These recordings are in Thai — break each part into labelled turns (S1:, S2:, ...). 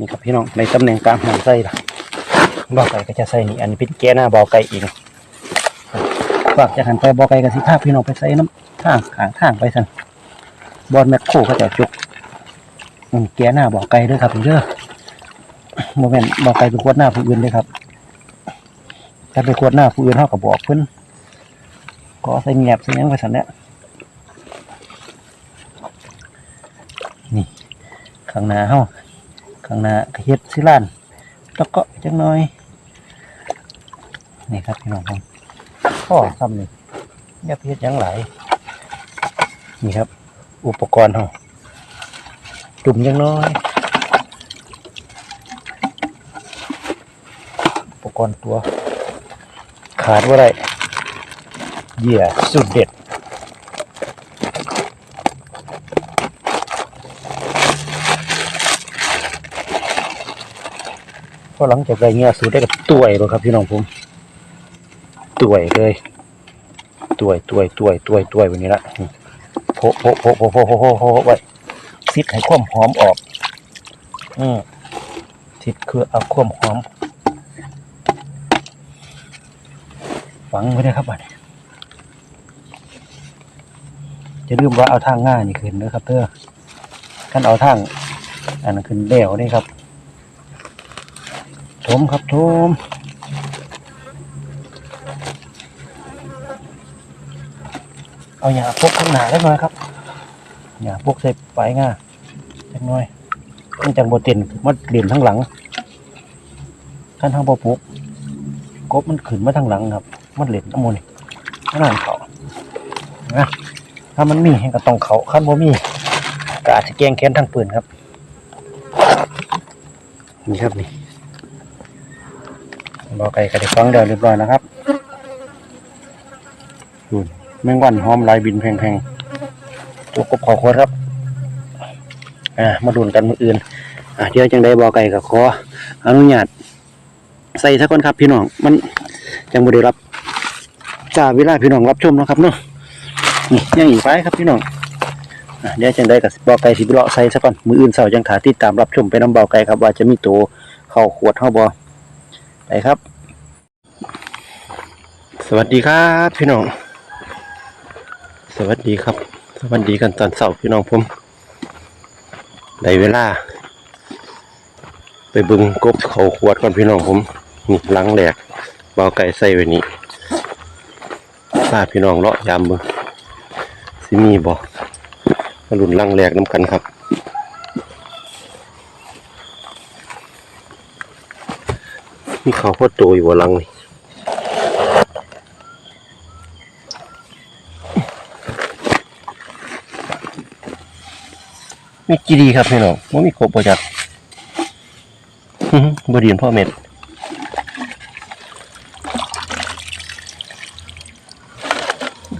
S1: นี่ครับพี่น้องในตำแหน่งกลางหางไส้ล่ะบ่อไก่ก็จะใส่นี่อันนี้เป็นแก้หน้าบ่อไก่เองฝากจะหันไปบ่อไก่กับสิภาพพี่น้องไปใส่น้ำทางขางทางไปสั่นบอลแมคโครก็จะจุกอืมแก้หน้าบ่อไก่ด้วยครับเด้อโมเมนต์บ่อไก่ไปกวดหน้าผู้อื่นเลยครับถ้าไปกวดหน้าผู้อื่นเท่ากับบอกเพิ่นก็ใส่เงียบใส่ยังไปสั่นเนี่ยนี่ข้างหน้าเฮา ข้างหน้าเฮ็ดสิลานแล้วก็จังน้อยนี่ครับพี่น้องผมพ่อทำนี่ย่าไปเฮ็ดยังหลายนี่ครับ อุปกรณ์เฮาจุ่มจังน้อยอุปกรณ์ตัว ขาดว่าไรเหยื่อสุดเด็ด อหลังจากได้เงี้ยสูดได้กับตัวเลยครับพี่น้องผมตัวเลยตัวตัวตัวตัวตัวยแบบนี้ละโพะโพะโพะโพะโพะโพะโพะโพะไว้ซิดให้ความหอมออก อืมซิดคือเอาความหอม ฝังไว้ได้ครับบัดจะลืมว่าเอาทางง่ายนี่ขึ้นนะครับเพื่อกันเอาทางอันนั้นขึ้นเดี่ยวนี่ครับ มครับชมเอาหยาพกข้างหน้าได้ไหมครับหยาพกใส่ปลายง่าเล็กน้อยมันจังโบเต็นมันเหลี่ยมทั้งหลังขั้นทางปอปุกกบมันขึ้นมาทางหลังครับ มันเหลี่ยมน้ำมันขนาดเขานะถ้ามันมีก็ต้องเขาขั้นบ่มีก็อาจจะแกงแค้นทางปืนครับ นี่ครับนี่ บอไก่กระเดฟังเดียวเรียบร้อยนะครับดูแมงวันหอมลายบินแพงๆตัวกบขอโคตรครับอ่ามาดูนกันมืออื่นอ่าเดี๋ยวจังได้บอไก่กับขออนุญาตใส่สักคนครับพี่น้องมันจังบ่ได้รับจ่าเวลาพี่น้องรับชมนะครับเนาะนี่ยังอีกไปครับพี่น้องอ่าเดี๋ยวจังได้กับบอไก่สิบเลาะใส่สักก่อนมืออื่นเสาร์จังขาติดตามรับชมไปน้ำเบาไก่ครับว่าจะมีตัวเข้าขวดเข้าบ่อ ไปครับ สวัสดีครับพี่น้อง สวัสดีครับ สวัสดีกันตอนเสาร์พี่น้องผมได้เวลา ไปบึงกบเขาขวดก่อนพี่น้องผมนี่หลังแหลกเบาไก่ใส่ไว้นี้พาพี่น้องเลาะยามบึงสิมีบ่มาลุ่นหลังแหลกน้ำกันครับ มีเขาวโพดโตอยู่บนหลังนี่มีกี่ดีครับพี่น้องว่ามีกบประจักอื้อหือบดีนพ่อเม็ด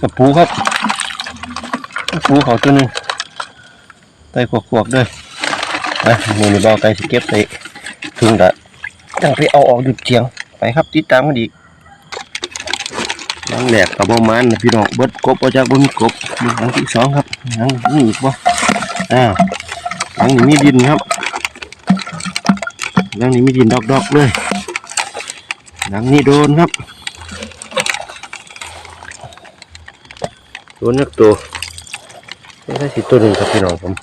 S1: กับปูครับกับปูเขาตัวนึงไตขวกๆด้วยไปมือในี่เบาไตสเก็บใส่ถุงดะ จังไปเอาออกดึกเทียงไปครับติดตามกันอีกหลังแหลกกับประมาณนะพี่น้องเบิดกบเอาจากบนกบมีหลังที่สองครับหลังนี่อีกบ่อ้าวหลังนี้มีดินครับหลังนี้มีดินดอกๆเลยหลังนี้โดนครับโดนนักตัวไม่ใช่สิตัวหนึ่งครับพี่น้องผม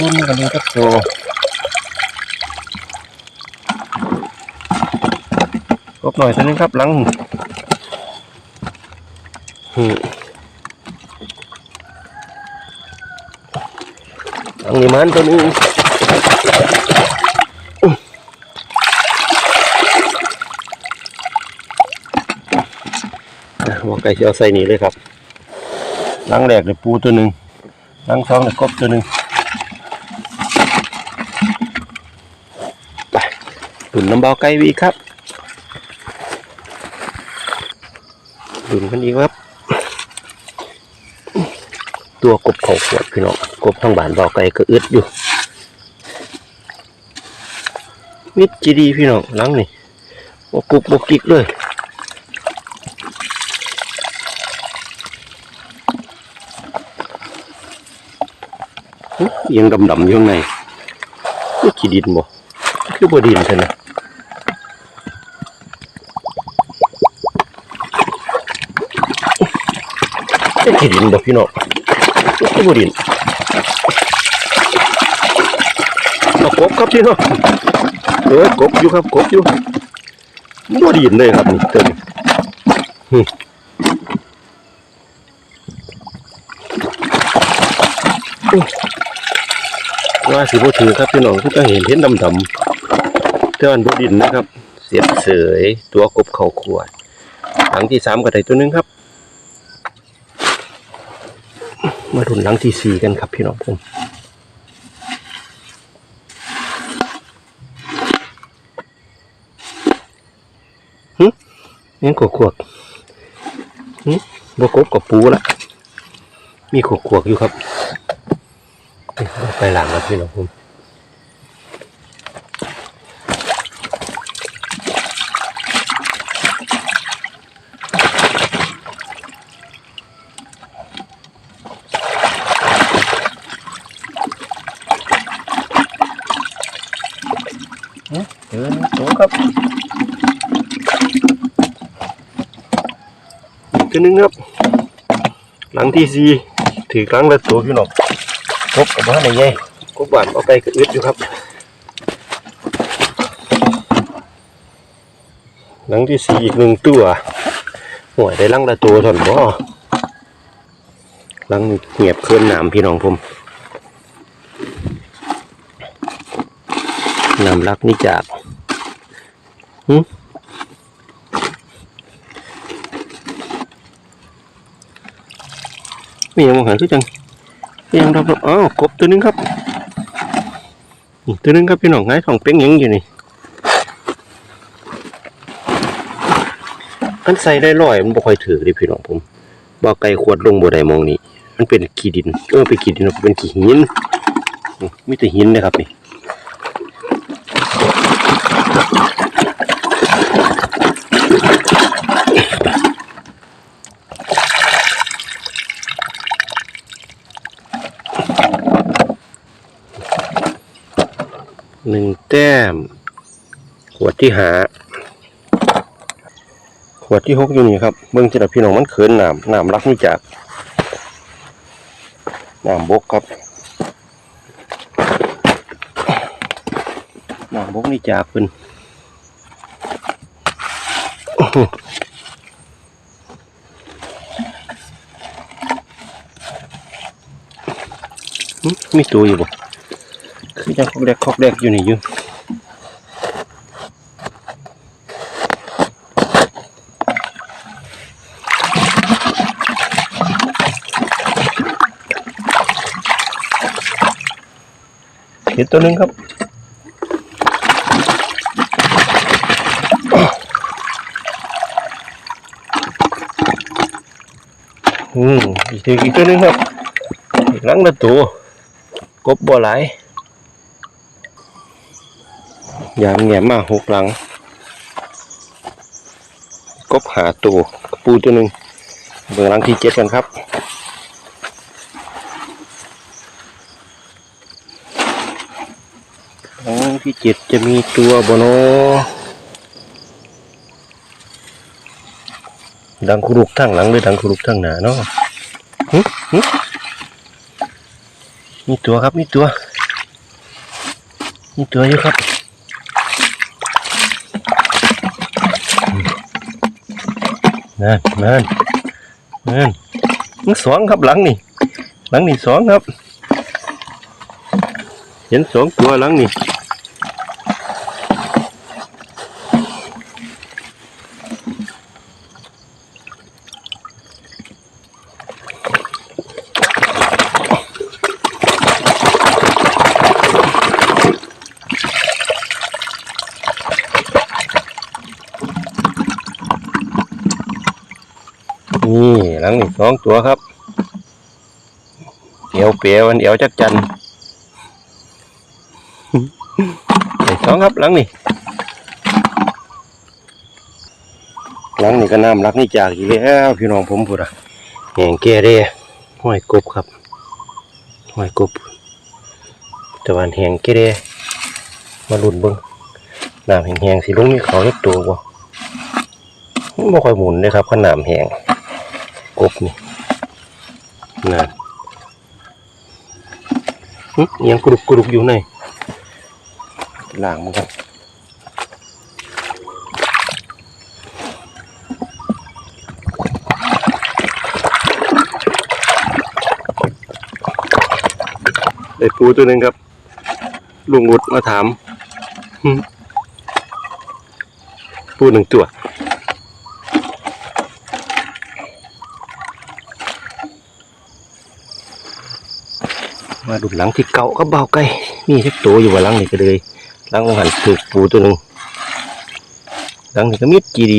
S1: รุ่นกันเลยครับโตกบหน่อยตัวนึงครับหลังอืมหลังนี้มันตัวนึงอะว่าไก่จะเอาใส่นี่เลยครับหลังแรกเลยปูตัวหนึ่งหลังสองเลยกบตัวหนึ่ง ดุนน้ำเบาไก่วีครับดุนกันอีกครับ ตัวกบเขาขวดพี่น้องกบทางบ้านเบาไก่ก็อึดอยู่มิดจีดีพี่น้องหลังนี่บกุกบกิกเลยยังดำๆอยู่ข้างในนี่ขี้ดินบ่ คือบ่ดินใช่ไหม นี่ขี้ดินบ่พี่น้องนี่คือบ่ดินเอากบครับพี่น้องเออกบอยู่ครับกบอยู่บ่ดินเลยครับนี่เต็มหึว่าสิบ่ถือครับพี่น้องคือจะเห็นเห็นดำๆแต่อันบ่ดินนะครับ เสียบเสยตัวกบเข้าขวดหลังที่สามก็ไดตัวนึงครับ มาดุนหลังที่สี่กันครับพี่น้องผมหึยังขวกขวกหึบกบกับปูละมีขวกขวกอยู่ครับ ไปหลังครับพี่น้องผม ครับอีกตัวหนึงครับ หลังที่สี่ถือครั้งละตัวพี่น้องกบกับบ้านไหนไงกบบ้านเอาไปกระอึดอยู่ครับ หลังที่สี่อีกหนึ่งตัวหัวยได้หลังละตัวถอนบ่หลังเงียบเคลื่อนน้ำพี่น้องผมน้ำรักนี่จาก หึมีอย่างมองหันคือจังมีอย่างรับอ้าวกบตัวนึงครับตัวนึงครับพี่น้องไงทองเป้งยังอยู่นี่กันใส่ได้ร้อยมันบ่ค่อยถือดิพี่น้องผมบ่ไก่ขวดลงบ่ได้มองนี่มันเป็นขี้ดินเออเป็นขี้ดินเป็นขี้หินมีแต่หินนะครับนี่ หนึ่งแต้ม ขวดที่หา ขวดที่หกอยู่นี่ครับ เบิ่งจิตพี่น้องมันเขินหน้ำน้ำรักนี่จากน้ำบกครับหน้ำบกนี่จากเป็น โอ้โหหึมีตัวอยู่บ่คือยังคอกแดกคอกแดกอยู่นี่อยู่เห็นตัวหนึงครับ อืมอีกตัวอีกตัวหนึงครับอีกลังละตัวกบบ่หลายยามแง่มาหกหลัง กบหาตัวปูตัวหนึ่งเบื้องหลังที่เจ็ดกันครับหลังที่เจ็ดจะมีตัวบโน ดังครุกทั้งหลังหรือดังครุกทั้งหนาเนาะมีตัวครับมีตัวมีตัวอยู่ครับนั่นนั่นนั่นมันสองครับหลังนี่ หลังนี่สองครับ เห็นสองตัวหลังนี่ นี่หลังนี่สองตัวครับเอวเปียวันเอวจักจันสองครับหลังนี่หลังนี่ก็น้ำรักนี่จากอีกแล้วพี่น้องผมพูดอะแหงแกเด้ห้อยกบครับห้อยกบตะวันแหงแกเด้มาลุ่นเบิ่งน้ำแห้งๆสิลงนี่เขาเล็กตัวบ่มันบ่ค่อยหมุนเลยครับขนาดแหง บนี่นั่นหึอิหยังกรุบกรุบอยู่ในล่างมันครับได้ปูตัวหนึ่งครับ ลุงวุฒมาถามหึปูหนึ่งตัว มาดูหลังที่เก่าก็เบาไกลมีสักตัวอยู่ว่าหลังนี่ก็เลยหลังหันถูกปูตัวหนึ่งหลังนี่ก็มิดจีดี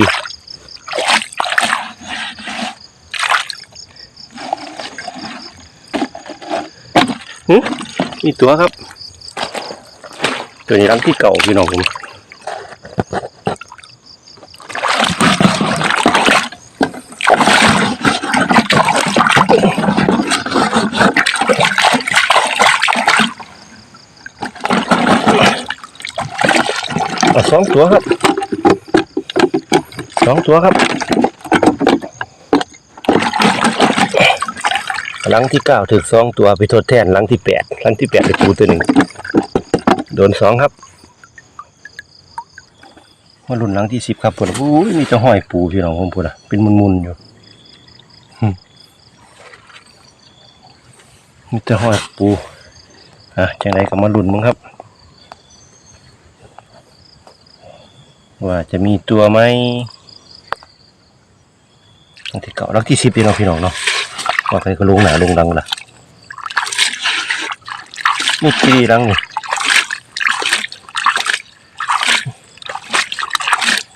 S1: มีตัวครับ ตัวนี้รังที่เก่าพี่น้องผม สองตัวครับสองตัวครับหลังที่เก้าถึงสองตัวไปทดแทนหลังที่แปดหลังที่แปดไปปูตัวหนึ่งโดนสองครับมารุ่นหลังที่สิบครับผมอู้ยมีจะห้อยปูพี่น้องผมพูดอะเป็นมุนๆอยู่มีจะห้อยปูอะจังไรก็มารุ่นมึงครับ ว่าจะมีตัวไหมหลังที่เก่าหลังที่สิบพี่น้องพี่น้องเนาะว่าใครก็ลงหนาลงดังละนี่กี่ดังนี่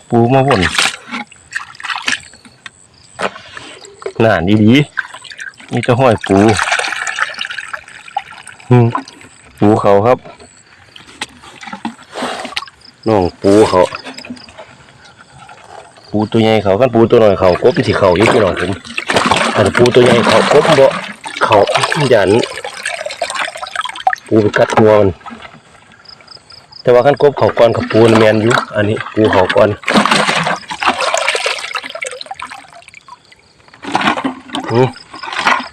S1: ปูมาวนหนาดีดีๆนี่จะห้อยปูหึปูเขาครับน้องปูเขา ปูตัวใหญ่เขากันปูตัวน้อยเขากบที่เขาอีกพี่น้องผมแต่ปูตัวใหญ่เขากบบ่เขาหยันปูไปกัดหัวมันแต่ว่าขั้นกบเขาก่อนกับปูนแมนอยู่อันนี้ปูเขาก่อน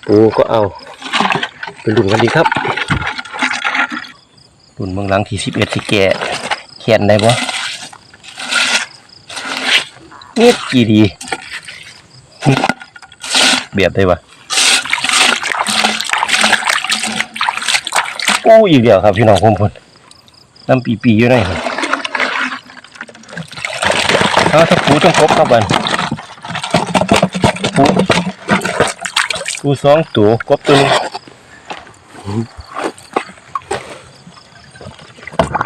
S1: ปูก็เอาไปลุ่นกันดีครับลุ่นเมืองหลังที่สิบเอ็ดสิแก่แขนได้บ่ เงียบกี่ดีเบียดได้ปะอู้อีกเดียวครับพี่น้องผมพนน้ำปีปีอยู่ไหนครับเอาถ้าปูต้องครบครับบันปูปูสองตัวกบตัวนึง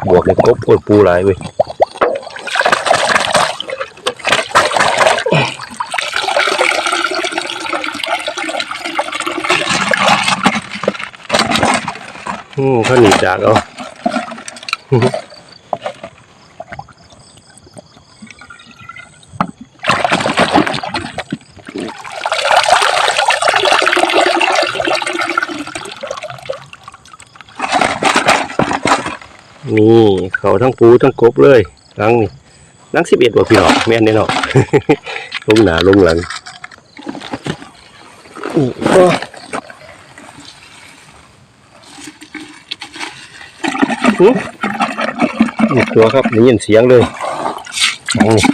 S1: บวกเลยกบโอ้ยปูหลายเว้ย อืมเขาหนีจากเอานี่เขาทั้งปูทั้งกบเลยหลังนี่ลังสิบเอ็ดว่าพี่น้องแม่นแน่นอนลงหนาลงหลังนี่ก็หึ นี่ตัวครับได้ยินเสียงเลยหลังนี่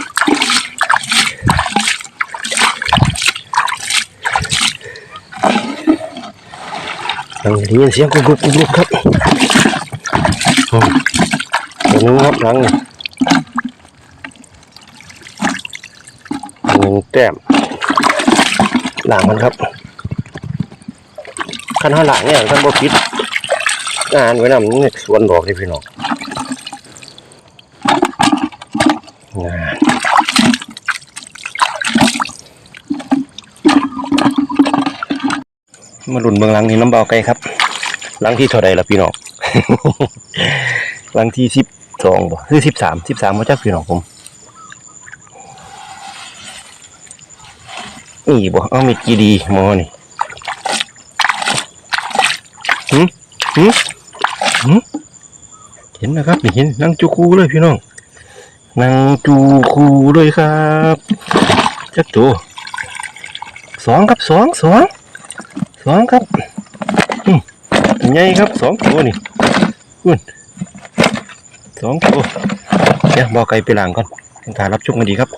S1: งนี่ได้ยินเสียงกุกกุกกุกกุกครับตัวนึงครับหลังนี่หนึ่งแต้มหลังมันครับคันห้าหลังเนี่ยท่านบ่คิด งานไว้นำนี่สวนดอกที่พี่น้องงานมาหลุนเบืองหลังนี่น้ำเบาไกลครับ หลังที่เท่าใดล่ะพี่น้อง หลังที่สิบสองบ่คือสิบสามสิบสามมาจากพี่น้องผมนี่บ่เอามีกี่ดีมอนี่หืมหืม มเห็นนะครับนี่เห็นนั่งจูคูเลยพี่น้องนั่งจูคูเลยครับจักตัวสองครับสองสองสองครับใหญ่ครับสองตัวนี่คุณสองตัวเดี๋ยวบอกไก่ไปหลังก่อนถ่ายรับชมกันดีครับ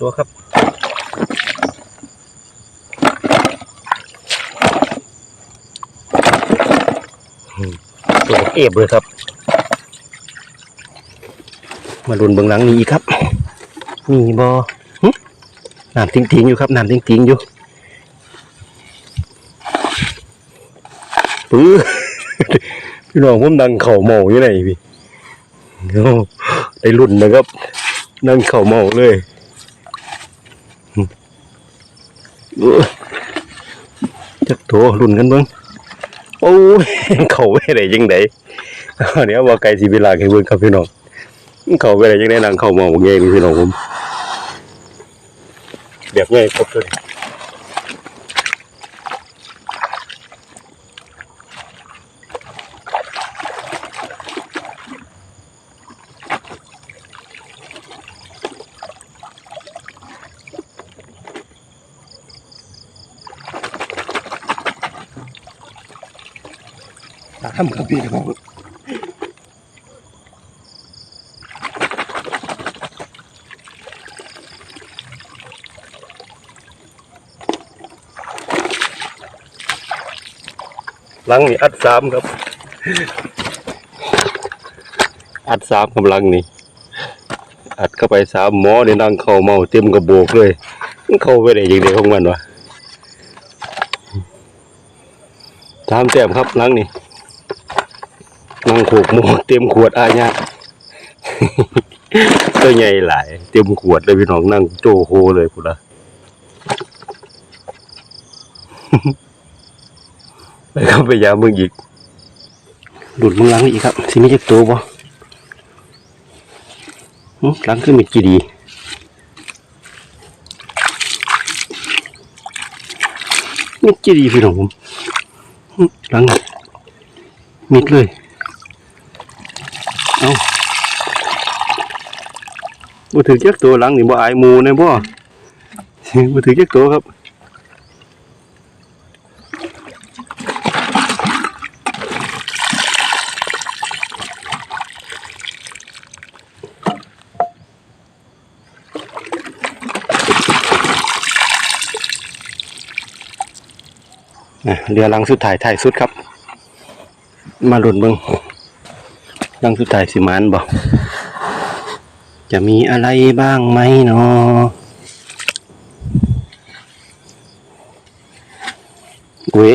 S1: ตัวครับอืมตัวเอฟเลยครับ มาลุนเบื้องหลังนี้ครับ มีบอหน้ำทิ้งๆอยู่ครับน้ำทิ้งๆอยู่ปื้อพี่น้องผมดังเข่าเมาอยู่ไหนพี่โอ้ได้รุ่นนะครับ นั่งเข่าเมาเลย เออ จักโถรุ่นกันเบิ่งโอ้ยเขาไปได้ยังไงเดี๋ยวว่าไก่สิเวลาให้เบิ่งครับพี่น้องเขาไปได้ยังไงนางเข้ามาบอกแง่นี่พี่น้องผมแบบง่ายครบเลย ตามครับพี่น้องหลังนี่อัดสามครับ อัดสามกำลังนี่ อัดเข้าไปสามหมอในนั่งเข้าเมาเต็มกระโบกเลยเข้าไปได้ยังไงของมันวะตามแต้มครับหลังนี่ นั่งโขกหมอเต็มขวดอาญะตัวใหญ่หลาย เต็มขวดเลยพี่น้องนั่งโจโฮเลยพุดละไปครับไปยามมึงอีกหลุดมึงหลังอีกครับสิมีจักตัวบ่หึหลังคือมีกี่ดีมิดจีดีพี่น้องผมหึหลังมิดเลย เอาบ่ถือจักตัวหลังนี่บ่อายหมูนะบ่บ่ถือจักตัวครับอะเรือลังสุดท้ายท้ายสุดครับ มาหลุนเบิง ลังสุดท้ายสิมานบอก จะมีอะไรบ้างไหมเนาะอุ้ย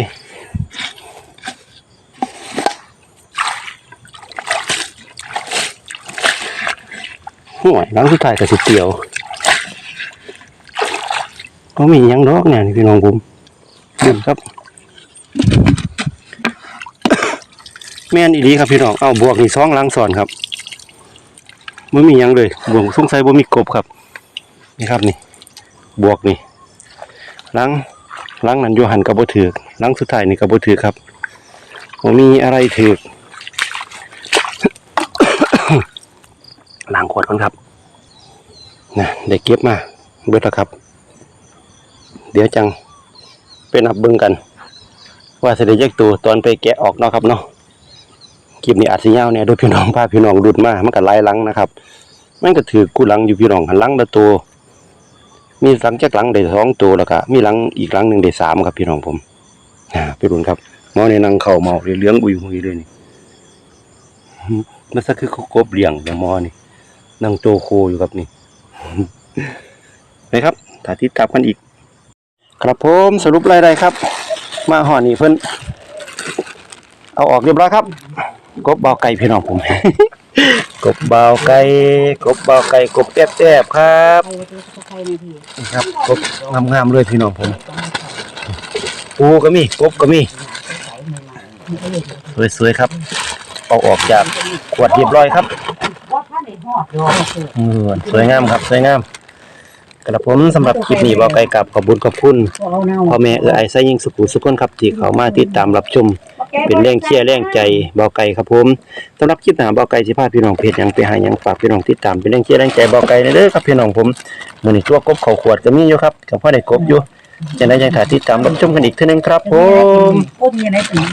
S1: ห่วยลังสุดท้ายกับสิเตียวก็มียังดอกเนี่ยพี่น้องผมเดินครับ แม่นอีหลีครับพี่น้องเอาบวกนี่สองหลังสอนครับไม่มียังเลยบวกสงสัยบ่มีกบครับ นี่ครับนี่ บวกนี่หลังหลังนั้นยูหันกับบ่ถือกหลังสุดท้ายนี่กับบ่ถือกครับบ่มีอะไรถือกล้างขวดก่อนครับนะได้เก็บมาเบิดแล้วครับ เดี๋ยวจังไปนับเบิ่งกัน ว่าเสิได้ยักตัวตอนไปแกะออกเนาะครับเนาะ คลิปนี้อาจสิยาวเนี่ยโดยพี่น้องพาพี่น้องดุดมามันก็หลายหลังนะครับมันก็ถือกูหลังอยู่พี่น้องหันลังละตัวมีลังจากหลังได้สองตัวแล้วก็มีลังอีกลังหนึ่งได้สามครับพี่น้องผมอ่าไปรุนครับมอในนังเข่าเมาเหลืองอุยหุยเลยนี่มันสักคือเขากบเลี้ยงเดี๋ยวหมอนี่นั่งโจโคอยู่ครับนี่ไปครับถ้าติดตามกันอีก ครับผมสรุปรายได้ครับ มาห่อนี่เพิ่นเอาออกเรียบร้อยครับ กบเบาไก่พี่น้องผม กบเบาไก่กบเบาไก่กบแซ่บๆครับ
S2: ใครจะใครในที
S1: นี่ครับกบงามๆเลยพี่น้องผมปูก็มีกบก็มี สวยๆครับเอาออกจากขวดเรียบร้อยครับ
S2: ว่าถ้าในหอดรอ
S1: เออสวยงามครับสวยงามกระผมสำหรับคลิปนี้เบาไก่กับขอบคุญขอบคุณ
S2: เราเน่า
S1: พ่อแม่เอื้อไอไซยิ่งสุขุสุขคนครับที่เขามาติดตามรับชม เป็นแรงเชียร์แรงใจเบาไก่ครับผมสำหรับคลิปหนาเบาไก่สิพาพี่น้องเพจยังไปหายังฝากพี่น้องติดตามเป็นแรงเชียร์แรงใจเบาไก่เด้อครับพี่น้องผมมือนี้ตัวกบเขาขวดก็มีอยู่ครับกับพ่อได้กบอยู่จะได้ยังถ่าติดตามรับชมกันอีกเท่านึงครับผม
S2: กบยังไงเป็น